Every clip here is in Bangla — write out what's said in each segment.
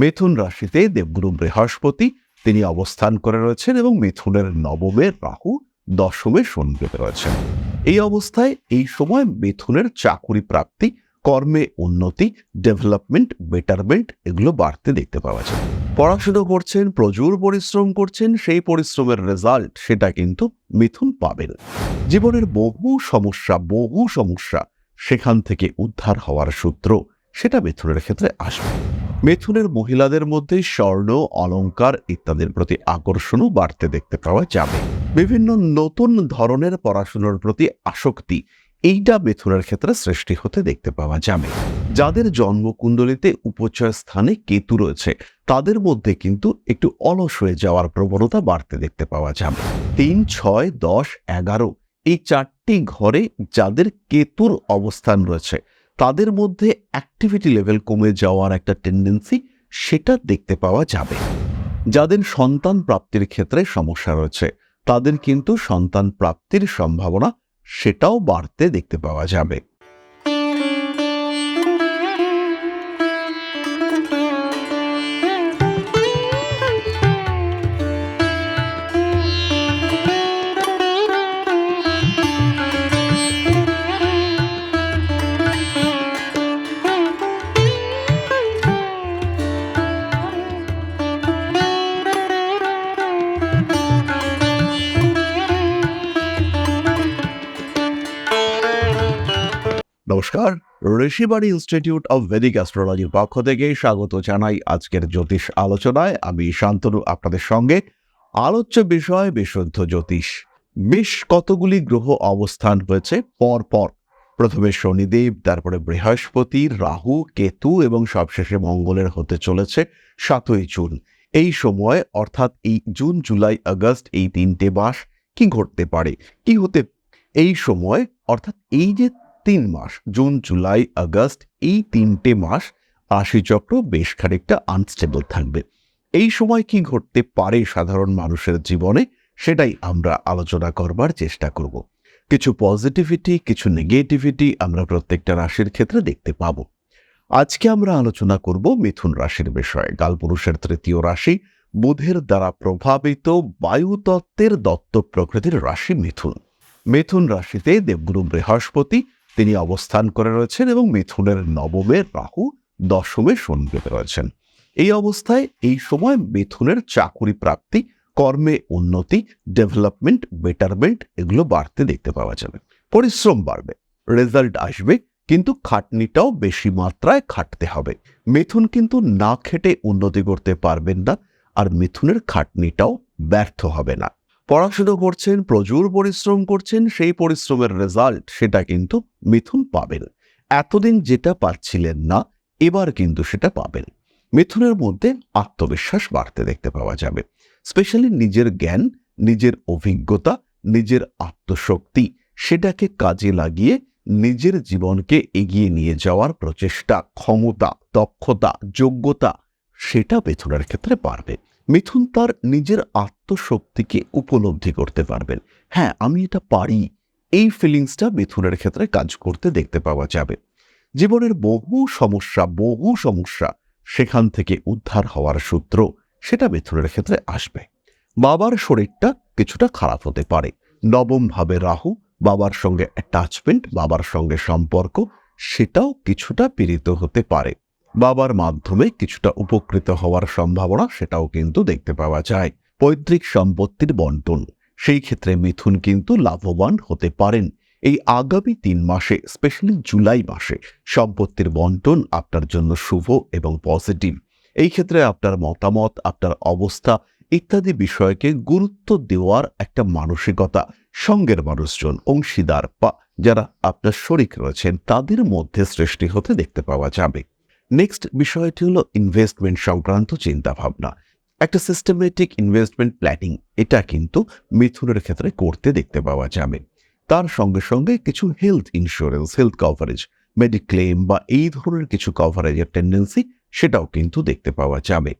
মিথুন রাশিতে দেবগুরু বৃহস্পতি, তিনি অবস্থান করে রয়েছেন এবং মিথুনের নবমে রাহু, দশমে শনিদেব রয়েছেন। এই অবস্থায় এই সময় মিথুনের চাকুরি প্রাপ্তি, কর্মে উন্নতি, ডেভেলপমেন্ট, বেটারমেন্ট এগুলো বাড়তে দেখতে পাওয়া যায়। পড়াশুনো করছেন, প্রচুর পরিশ্রম করছেন, সেই পরিশ্রমের রেজাল্ট সেটা কিন্তু মিথুন পাবেন। জীবনের বহু সমস্যা বহু সমস্যা সেখান থেকে উদ্ধার হওয়ার সূত্র সেটা মিথুনের ক্ষেত্রে আসবে। মিথুনের মহিলাদের মধ্যে স্বর্ণ, অলংকার ইত্যাদির প্রতি আকর্ষণও বাড়তে দেখতে পাওয়া যাবে। বিভিন্ন নতুন ধরনের পড়াশুনোর প্রতি আসক্তি, এইটা মিথুনের ক্ষেত্রে সৃষ্টি হতে দেখতে পাওয়া যাবে। যাদের জন্মকুণ্ডলিতে উপচয় স্থানে কেতু রয়েছে, তাদের মধ্যে কিন্তু একটু অলস হয়ে যাওয়ার প্রবণতা বাড়তে দেখতে পাওয়া যাবে। তিন, ছয়, দশ, এগারো, এই চারটি ঘরে যাদের কেতুর অবস্থান রয়েছে তাদের মধ্যে অ্যাক্টিভিটি লেভেল কমে যাওয়ার একটা টেন্ডেন্সি সেটা দেখতে পাওয়া যাবে। যাদের সন্তান প্রাপ্তির ক্ষেত্রে সমস্যা রয়েছে, তাদের কিন্তু সন্তান প্রাপ্তির সম্ভাবনা সেটাও বাড়তে দেখতে পাওয়া যাবে। নমস্কার। ঋষিবাড়ি ইনস্টিটিউট অব ভেদিক অ্যাস্ট্রোলজির পক্ষ থেকে স্বাগত জানাই আজকের জ্যোতিষ আলোচনায়। আমি শান্তনু, আপনাদের সঙ্গে আলোচ্য বিষয় বিশুদ্ধ জ্যোতিষ। বেশ কতগুলি গ্রহ অবস্থান হয়েছে পর পর। প্রথমে শনিদেব, তারপরে বৃহস্পতি, রাহু, কেতু এবং সবশেষে মঙ্গলের হতে চলেছে সাতই জুন। এই সময়, অর্থাৎ এই জুন, জুলাই, আগস্ট এই তিনটে মাস কি ঘটতে পারে? কি হতে এই সময়, অর্থাৎ এই যে তিন মাস, জুন, জুলাই, আগস্ট, এই তিনটে মাস রাশিচক্র বেশ খানিকটা আনস্টেবল থাকবে। এই সময় কি ঘটতে পারে সাধারণ মানুষের জীবনে সেটাই আমরা আলোচনা করবার চেষ্টা করব। কিছু পজিটিভিটি কিছু নেগেটিভিটি আমরা প্রত্যেকটা রাশির ক্ষেত্রে দেখতে পাব। আজকে আমরা আলোচনা করব মিথুন রাশির বিষয়ে। কালপুরুষের তৃতীয় রাশি বুধের দ্বারা প্রভাবিত বায়ুতত্ত্বের দত্ত প্রকৃতির রাশি মিথুন। মিথুন রাশিতে দেবগুরু বৃহস্পতি তিনি অবস্থান করে রয়েছেন এবং মিথুনের নবমে রাহু দশমে শনিদেব রয়েছেন। এই অবস্থায় এই সময় মিথুনের চাকুরি প্রাপ্তি, কর্মে উন্নতি ডেভেলপমেন্ট বেটারমেন্ট এগুলো বাড়তে দেখতে পাওয়া যাবে। পরিশ্রম বাড়বে রেজাল্ট আসবে, কিন্তু খাটনিটাও বেশি মাত্রায় খাটতে হবে। মিথুন কিন্তু না খেটে উন্নতি করতে পারবেন না, আর মিথুনের খাটনিটাও ব্যর্থ হবে না। পড়াশুনো করছেন, প্রচুর পরিশ্রম করছেন, সেই পরিশ্রমের রেজাল্ট সেটা কিন্তু মিথুন পাবেন। এতদিন যেটা পাচ্ছিলেন না, এবার কিন্তু সেটা পাবেন। মিথুনের মধ্যে আত্মবিশ্বাস বাড়তে দেখতে পাওয়া যাবে। স্পেশালি নিজের জ্ঞান, নিজের অভিজ্ঞতা, নিজের আত্মশক্তি, সেটাকে কাজে লাগিয়ে নিজের জীবনকে এগিয়ে নিয়ে যাওয়ার প্রচেষ্টা, ক্ষমতা, দক্ষতা, যোগ্যতা সেটা মিথুনের ক্ষেত্রে পারবে। মিথুন তার নিজের আত্মশক্তিকে উপলব্ধি করতে পারবেন হ্যাঁ আমি এটা পারি। এই ফিলিংসটা মিথুনের ক্ষেত্রে কাজ করতে দেখতে পাওয়া যাবে। জীবনের বহু সমস্যা বহু সমস্যা সেখান থেকে উদ্ধার হওয়ার সূত্র সেটা মিথুনের ক্ষেত্রে আসবে। বাবার শরীরটা কিছুটা খারাপ হতে পারে। নবম ভাবে রাহু, বাবার সঙ্গে অ্যাটাচমেন্ট বাবার সঙ্গে সম্পর্ক, সেটাও কিছুটা পীড়িত হতে পারে। বাবার মাধ্যমে কিছুটা উপকৃত হওয়ার সম্ভাবনা সেটাও কিন্তু দেখতে পাওয়া যায়। পৈতৃক সম্পত্তির বন্টন, সেই ক্ষেত্রে মিথুন কিন্তু লাভবান হতে পারেন। এই আগামী তিন মাসে, স্পেশালি জুলাই মাসে, সম্পত্তির বন্টন আপনার জন্য শুভ এবং পজিটিভ। এই ক্ষেত্রে আপনার মতামত, আপনার অবস্থা ইত্যাদি বিষয়কে গুরুত্ব দেওয়ার একটা মানসিকতা, সঙ্গের মানুষজন, অংশীদার বা যারা আপনার শরিক রয়েছেন, তাদের মধ্যে সৃষ্টি হতে দেখতে পাওয়া যাবে। নেক্সট বিষয়টি হলো ইনভেস্টমেন্ট সংক্রান্ত চিন্তাভাবনা। একটা সিস্টেমেটিক ইনভেস্টমেন্ট প্ল্যানিং এটা কিন্তু মিথুনের ক্ষেত্রে করতে দেখতে পাওয়া যাবে। তার সঙ্গে সঙ্গে কিছু health insurance health coverage mediclaim বা এই ধরনের কিছু কভারেজের টেন্ডেন্সি সেটাও কিন্তু দেখতে পাওয়া যাবে।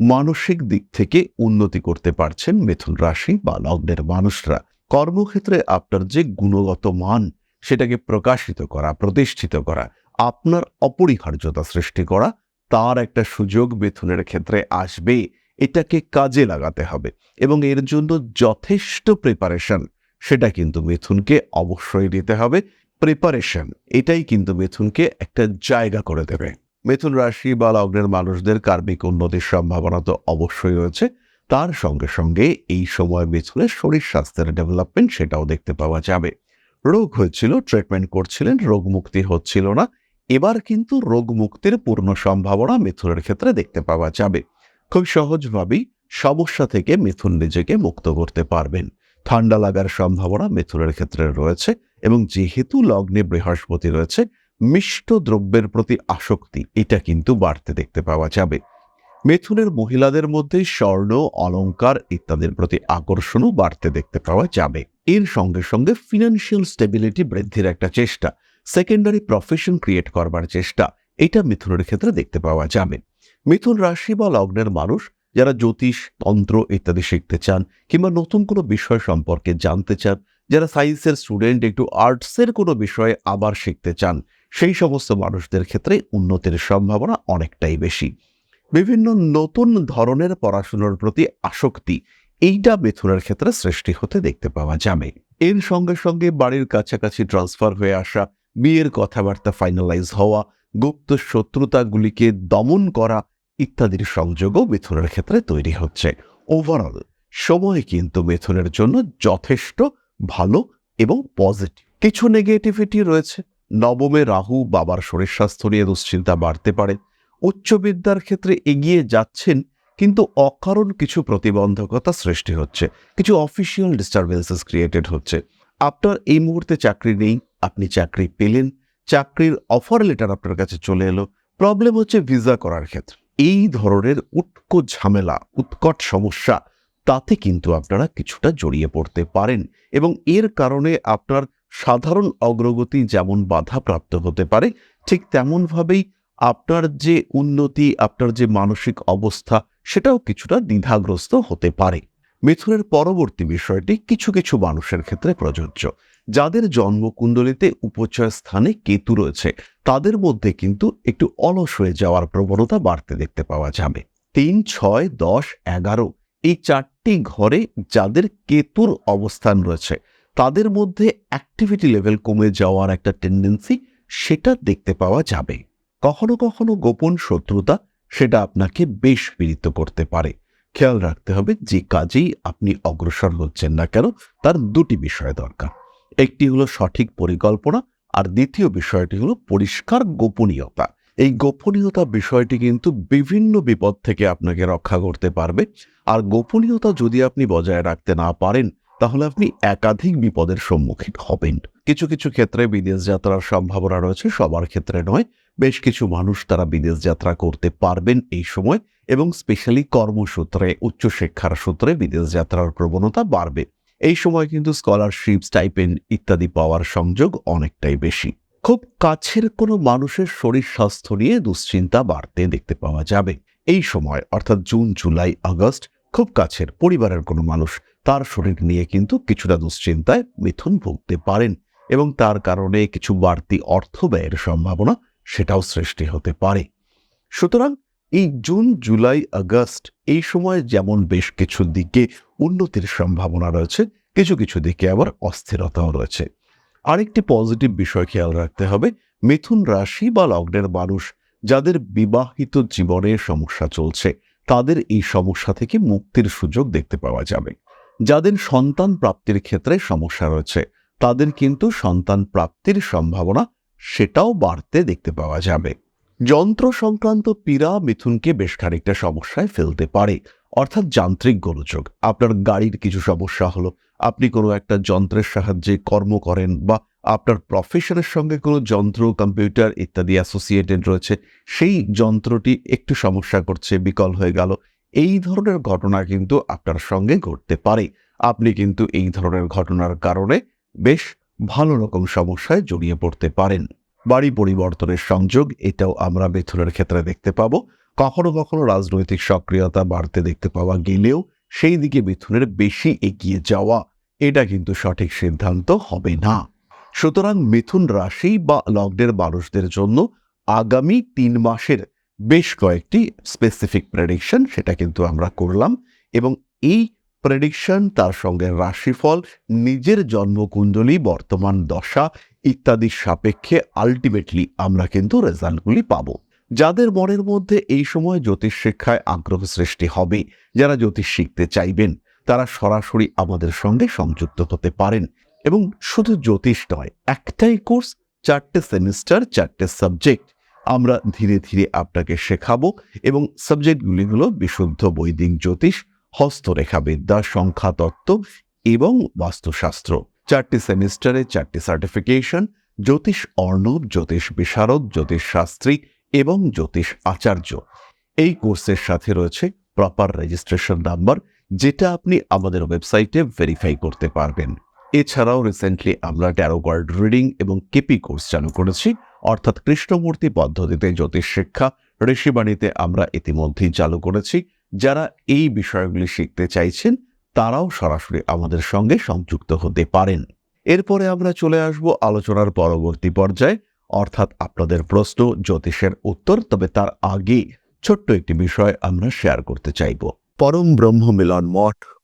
মানসিক দিক থেকে উন্নতি করতে পারছেন মিথুন রাশি বা লগ্নের মানুষরা। কর্মক্ষেত্রে আপনার যে গুণগত মান, সেটাকে প্রকাশিত করা, প্রতিষ্ঠিত করা আপনার অপরিহার্যতা সৃষ্টি করা তার একটা সুযোগ মিথুনের ক্ষেত্রে আসবে। এটাকে কাজে লাগাতে হবে এবং এর জন্য যথেষ্ট প্রিপারেশন সেটা কিন্তু মিথুনকে অবশ্যই নিতে হবে। প্রিপারেশন এটাই কিন্তু মিথুনকে একটা জায়গা করে দেবে। মিথুন রাশি বা লগ্নের মানুষদের কার্মিক উন্নতির সম্ভাবনা তো অবশ্যই রয়েছে। তার সঙ্গে সঙ্গে এই সময় মিথুনের শরীর স্বাস্থ্যের ডেভেলপমেন্ট সেটাও দেখতে পাওয়া যাবে। রোগ হয়েছিল ট্রিটমেন্ট করছিলেন, রোগ মুক্তি হচ্ছিল না। এবার কিন্তু রোগ মুক্তির পূর্ণ সম্ভাবনা মিথুনের ক্ষেত্রে দেখতে পাওয়া যাবে। খুব সহজভাবেই সমস্যা থেকে মিথুন নিজেকে মুক্ত করতে পারবেন। ঠান্ডা লাগার সম্ভাবনা মিথুনের ক্ষেত্রে রয়েছে এবং যেহেতু লগ্নে বৃহস্পতি রয়েছে, মিষ্ট দ্রব্যের প্রতি আসক্তি এটা কিন্তু বাড়তে দেখতে পাওয়া যাবে। মিথুনের মহিলাদের মধ্যে স্বর্ণ অলঙ্কার ইত্যাদির প্রতি আকর্ষণও বাড়তে দেখতে পাওয়া যাবে। এর সঙ্গে সঙ্গে ফিনান্সিয়াল স্টেবিলিটি বৃদ্ধির একটা চেষ্টা সেকেন্ডারি প্রফেশন ক্রিয়েট করবার চেষ্টা। এটা মিথুনের ক্ষেত্রে দেখতে পাওয়া যাবে। মিথুন রাশি বা লগ্নের মানুষ যারা জ্যোতিষ, তন্ত্র ইত্যাদি শিখতে চান কিংবা নতুন কোনো বিষয় সম্পর্কে জানতে চান, যারা সায়েন্সের স্টুডেন্ট একটু আর্টসের কোনো বিষয়ে আবার শিখতে চান, সেই সমস্ত মানুষদের ক্ষেত্রে উন্নতির সম্ভাবনা অনেকটাই বেশি। বিভিন্ন নতুন ধরনের পড়াশোনার প্রতি আসক্তি, এইটা মিথুনের ক্ষেত্রে সৃষ্টি হতে দেখতে পাওয়া যাবে। এর সঙ্গে সঙ্গে বাড়ির কাছাকাছি ট্রান্সফার হয়ে আসা বিয়ের কথাবার্তা ফাইনালাইজ হওয়া, গুপ্ত শত্রুতাগুলিকে দমন করা ইত্যাদির সংযোগও মিথুনের ক্ষেত্রে তৈরি হচ্ছে। ওভারঅল সময় কিন্তু মিথুনের জন্য যথেষ্ট ভালো এবং পজিটিভ কিছু নেগেটিভিটি রয়েছে। নবমে রাহু বাবার শরীর স্বাস্থ্য নিয়ে দুশ্চিন্তা বাড়তে পারে। উচ্চবিদ্যার ক্ষেত্রে এগিয়ে যাচ্ছেন, কিন্তু অকারণ কিছু প্রতিবন্ধকতা সৃষ্টি হচ্ছে। কিছু অফিসিয়াল ডিস্টারবেন্সেস ক্রিয়েটেড হচ্ছে। আপনার এই মুহূর্তে চাকরি নেই আপনি চাকরি পেলেন, চাকরির অফার লেটার আপনার কাছে চলে এলো। প্রবলেম হচ্ছে ভিসা করার ক্ষেত্রে। এই ধরনের উৎক ঝামেলা, উৎকট সমস্যা, তাতে কিন্তু আপনারা কিছুটা জড়িয়ে পড়তে পারেন এবং এর কারণে আপনার সাধারণ অগ্রগতি যেমন বাধাপ্রাপ্ত হতে পারে, ঠিক তেমনভাবেই আপনার যে উন্নতি, আপনার যে মানসিক অবস্থা, সেটাও কিছুটা দ্বিধাগ্রস্ত হতে পারে। মিথুনের পরবর্তী বিষয়টি কিছু কিছু মানুষের ক্ষেত্রে প্রযোজ্য। যাদের জন্মকুণ্ডলিতে উপচয় স্থানে কেতু রয়েছে, তাদের মধ্যে কিন্তু একটু অলস হয়ে যাওয়ার প্রবণতা বাড়তে দেখতে পাওয়া যাবে। তিন, ছয়, দশ, এগারো এই চারটি ঘরে যাদের কেতুর অবস্থান রয়েছে, তাদের মধ্যে অ্যাক্টিভিটি লেভেল কমে যাওয়ার একটা টেন্ডেন্সি সেটা দেখতে পাওয়া যাবে। কখনো কখনো গোপন শত্রুতা সেটা আপনাকে বেশ পীড়িত করতে পারে। খেয়াল রাখতে হবে যে কাজেই আপনি অগ্রসর হচ্ছেন না কেন, তার দুটি বিষয় দরকার। একটি হলো সঠিক পরিকল্পনা আর দ্বিতীয় বিষয়টি হলো পরিষ্কার গোপনীয়তা। এই গোপনীয়তা বিষয়টি কিন্তু বিভিন্ন বিপদ থেকে আপনাকে রক্ষা করতে পারবে। আর গোপনীয়তা যদি আপনি বজায় রাখতে না পারেন, তাহলে আপনি একাধিক বিপদের সম্মুখীন হবেন। কিছু কিছু ক্ষেত্রে বিদেশ যাত্রার সম্ভাবনা রয়েছে, সবার ক্ষেত্রে নয়। বেশ কিছু মানুষ তারা বিদেশ যাত্রা করতে পারবেন এই সময় এবং স্পেশালি কর্মসূত্রে, উচ্চশিক্ষার সূত্রে বিদেশ যাত্রার প্রবণতা বাড়বে। এই সময় কিন্তু স্কলারশিপ স্টাইপেন্ড ইত্যাদি পাওয়ার সংযোগ অনেকটাই বেশি। খুব কাছের কোনো মানুষের শরীর স্বাস্থ্য নিয়ে দুশ্চিন্তা বাড়তে দেখতে পাওয়া যাবে। এই সময়, অর্থাৎ জুন, জুলাই, আগস্ট, খুব কাছের পরিবারের কোনো মানুষ তার শরীর নিয়ে কিন্তু কিছুটা দুশ্চিন্তায় মিথুন ভুগতে পারেন এবং তার কারণে কিছু বাড়তি অর্থ ব্যয়ের সম্ভাবনা সেটাও সৃষ্টি হতে পারে। সুতরাং এই জুন, জুলাই, আগস্ট এই সময় যেমন বেশ কিছু দিকে উন্নতির সম্ভাবনা রয়েছে, কিছু কিছু দিকে আবার অস্থিরতাও রয়েছে। আরেকটি পজিটিভ বিষয় খেয়াল রাখতে হবে, মিথুন রাশি বা লগ্নের মানুষ যাদের বিবাহিত জীবনে সমস্যা চলছে, তাদের এই সমস্যা থেকে মুক্তির সুযোগ দেখতে পাওয়া যাবে। যাদের সন্তান প্রাপ্তির ক্ষেত্রে সমস্যা রয়েছে, তাদের কিন্তু সন্তান প্রাপ্তির সম্ভাবনা সেটাও বাড়তে দেখতে পাওয়া যাবে। যন্ত্র সংক্রান্ত পীড়া মিথুনকে বেশ খানিকটা সমস্যায় ফেলতে পারে। অর্থাৎ যান্ত্রিক গোলযোগ। আপনার গাড়ির কিছু সমস্যা হলো। আপনি কোনো একটা যন্ত্রের সাহায্যে কর্ম করেন বা আপনার প্রফেশনের সঙ্গে কোনো যন্ত্র কম্পিউটার ইত্যাদি অ্যাসোসিয়েটেড রয়েছে, সেই যন্ত্রটি একটু সমস্যা করছে, বিকল হয়ে গেল। এই ধরনের ঘটনা কিন্তু আপনার সঙ্গে ঘটতে পারে। আপনি কিন্তু এই ধরনের ঘটনার কারণে বেশ ভালো রকম সমস্যায় জড়িয়ে পড়তে পারেন। বাড়ি পরিবর্তনের সংযোগ, এটাও আমরা মিথুনের ক্ষেত্রে দেখতে পাব। কখনো কখনো রাজনৈতিক সক্রিয়তা বাড়তে দেখতে পাওয়া গেলেও সেই দিকে মিথুনের বেশি এগিয়ে যাওয়া, এটা কিন্তু সঠিক সিদ্ধান্ত হবে না। সুতরাং মিথুন রাশি বা লগ্নের মানুষদের জন্য আগামী তিন মাসের বেশ কয়েকটি স্পেসিফিক প্রেডিকশন সেটা কিন্তু আমরা করলাম এবং এই প্রেডিকশন তার সঙ্গে রাশিফল, নিজের জন্মকুণ্ডলী, বর্তমান দশা ইত্যাদির সাপেক্ষে আলটিমেটলি আমরা কিন্তু রেজাল্টগুলি পাবো। যাদের মনের মধ্যে এই সময় জ্যোতিষ শিক্ষায় আগ্রহ সৃষ্টি হবে, যারা জ্যোতিষ শিখতে চাইবেন, তারা সরাসরি আমাদের সঙ্গে সংযুক্ত হতে পারেন। এবং শুধু জ্যোতিষ নয়, একটাই কোর্স চারটে সেমিস্টার চারটে সাবজেক্ট আমরা ধীরে ধীরে আপনাকে শেখাবো এবং সাবজেক্টগুলি হলো বিশুদ্ধ বৈদিক জ্যোতিষ, হস্তরেখাবিদ্যা, সংখ্যাতত্ত্ব এবং বাস্তুশাস্ত্র। চারটি সেমিস্টারে চারটি সার্টিফিকেশন জ্যোতিষ অর্ণব, জ্যোতিষ বিশারদ, জ্যোতিষ শাস্ত্রী এবং জ্যোতিষ আচার্য। এই কোর্সের সাথে রয়েছে প্রপার রেজিস্ট্রেশন নাম্বার যেটা আপনি আমাদের ওয়েবসাইটে ভেরিফাই করতে পারবেন। এছাড়াও রিসেন্টলি আমরা ট্যারো কার্ড রিডিং এবং কেপি কোর্স চালু করেছি, অর্থাৎ কৃষ্ণমূর্তি পদ্ধতিতে জ্যোতিষ শিক্ষা, ঋষিবাণীতে আমরা ইতিমধ্যেই চালু করেছি। যারা এই বিষয়গুলি শিখতে চাইছেন তারাও সরাসরি আমাদের সঙ্গে সংযুক্ত হতে পারেন। এরপরে আমরা চলে আসব আলোচনার পরবর্তী পর্যায়ে। অর্থাৎ আপনাদের প্রশ্ন, জ্যোতিষের উত্তর, তবে তার আগে ছোট্ট একটি বিষয় আমরা শেয়ার করতে চাইব। পরম ব্রহ্ম মিলন মঠ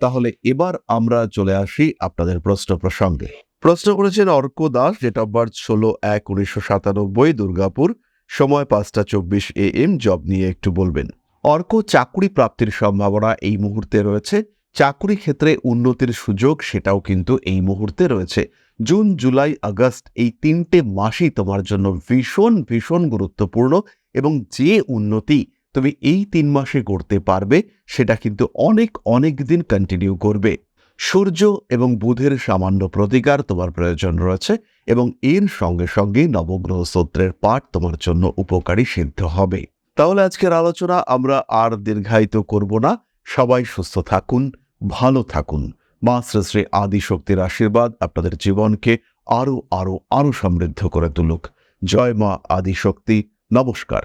তাহলে এবার আমরা চলে আসি আপনাদের প্রশ্ন প্রসঙ্গে। প্রশ্ন করেছেন Arko Das date of birth ষোলো এক উনিশশো সাতানব্বই, দুর্গাপুর। সময় পাঁচটা চব্বিশ এ এম জব নিয়ে একটু বলবেন। অর্ক, চাকুরি প্রাপ্তির সম্ভাবনা এই মুহূর্তে রয়েছে। চাকুরি ক্ষেত্রে উন্নতির সুযোগ সেটাও কিন্তু এই মুহূর্তে রয়েছে। জুন, জুলাই, আগস্ট এই তিনটে মাসই তোমার জন্য ভীষণ ভীষণ গুরুত্বপূর্ণ এবং যে উন্নতি তুমি এই তিন মাসে করতে পারবে, সেটা কিন্তু অনেক অনেক দিন কন্টিনিউ করবে। সূর্য এবং বুধের সামান্য প্রতিকার তোমার প্রয়োজন রয়েছে এবং এর সঙ্গে সঙ্গে নবগ্রহ সূত্রের পাঠ তোমার জন্য উপকারী সিদ্ধ হবে। তাহলে আজকের আলোচনা আমরা আর দীর্ঘায়িত করব না। সবাই সুস্থ থাকুন, ভালো থাকুন। মা শ্রী শ্রী আদিশক্তির আশীর্বাদ আপনাদের জীবনকে আরও আরও আরও সমৃদ্ধ করে তুলুক। জয় মা আদিশক্তি। নমস্কার।